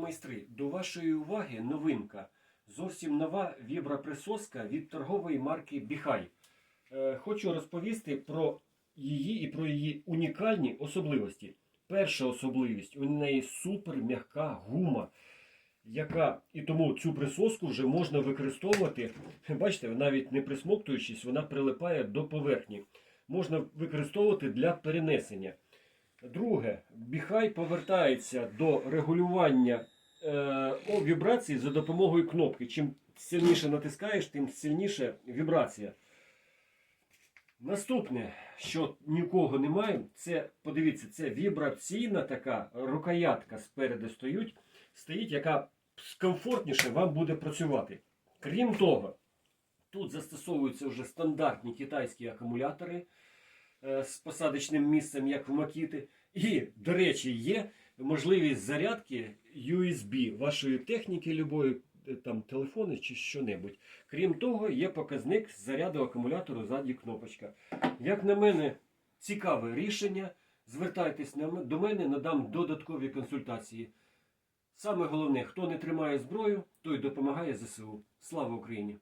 Майстри, до вашої уваги новинка. Зовсім нова віброприсоска від торгової марки Біхай. Е, Хочу розповісти про її і про її унікальні особливості. Перша особливість у неї супер м'яка гума, яка і тому цю присоску вже можна використовувати. Бачите, навіть не присмоктуючись, вона прилипає до поверхні. Можна використовувати для перенесення. Друге, біхай повертається до регулювання е, вібрації за допомогою кнопки. Чим сильніше натискаєш, тим сильніше вібрація. Наступне, що нікого немає, це подивіться, це вібраційна така рукоятка спереду стоїть, стоїть, яка комфортніше вам буде працювати. Крім того, тут застосовуються вже стандартні китайські акумулятори з посадочним місцем, як в Макіти. І, до речі, є можливість зарядки USB вашої техніки, любої е, там телефону чи що-небудь. Крім того, є показник заряду акумулятору ззаді кнопочка. Як на мене, цікаве рішення. Звертайтесь до мене, надам додаткові консультації. Саме головне, хто не тримає зброю, той допомагає ЗСУ. Слава Україні!